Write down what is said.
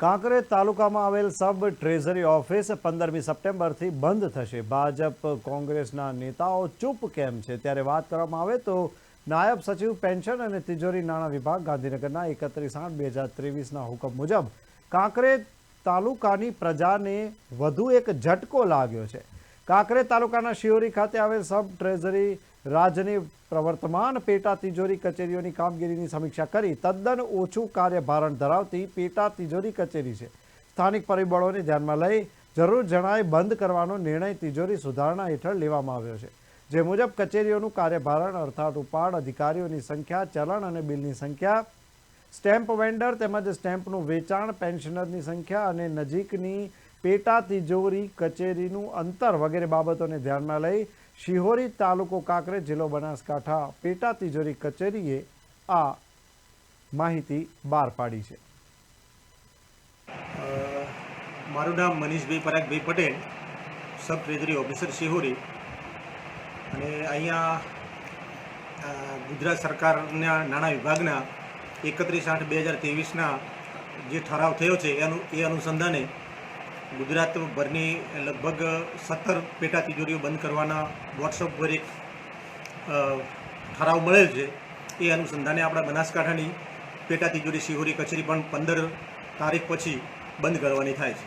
કાંકરેજ તાલુકામાં આવેલ સબ treasury office પંદરમી સપ્ટેમ્બરથી બંધ થશે. ભાજપ કોંગ્રેસના નેતાઓ ચૂપ કેમ છે? ત્યારે વાત કરવામાં આવે તો નાયબ સચિવ પેન્શન અને તિજોરી નાણાં વિભાગ ગાંધીનગરના એકત્રીસ આઠ બે હજાર ત્રેવીસના હુકમ મુજબ કાંકરેજ તાલુકાની પ્રજાને વધુ એક ઝટકો લાગ્યો છે. કાંકરેજ તાલુકાના શિયોરી ખાતે આવેલ સબ ટ્રેઝરી રાજ્યની પ્રવર્તમાન પેટા તિજોરી કચેરીઓની કામગીરીની સમીક્ષા કરી તદ્દન ઓછું કાર્યભારણ ધરાવતી પેટા તિજોરી કચેરી છે. સ્થાનિક પરિબળોને ધ્યાનમાં લઈ જરૂર જણાય બંધ કરવાનો નિર્ણય તિજોરી સુધારણા હેઠળ લેવામાં આવ્યો છે. જે મુજબ કચેરીઓનું કાર્યભારણ અર્થાત ઉપાડ અધિકારીઓની સંખ્યા, ચલણ અને બિલની સંખ્યા, સ્ટેમ્પ વેન્ડર તેમજ સ્ટેમ્પનું વેચાણ, પેન્શનરની સંખ્યા અને નજીકની પેટા તિજોરી કચેરીનું અંતર વગેરે બાબતોને ધ્યાનમાં લઈ શિહોરી તાલુકો કાંકરે જિલ્લો બનાસકાંઠા પેટા તિજોરી કચેરીએ આ માહિતી બહાર પાડી છે. મારું નામ મનીષભાઈ પરાગભાઈ Patel, sub treasury officer Shihori. અને અહીંયા ગુજરાત સરકારના નાણાં વિભાગના એકત્રીસ આઠ બે હજાર ત્રેવીસના જે ઠરાવ થયો છે, એનું, એ અનુસંધાને ગુજરાતભરની લગભગ સત્તર પેટા તિજોરીઓ બંધ કરવાના વોટ્સઅપ પર એક ઠરાવ મળેલ છે. એ અનુસંધાને આપણા બનાસકાંઠાની પેટા તિજોરી શિહોરી કચેરી પણ પંદર તારીખ પછી બંધ કરવાની થાય છે.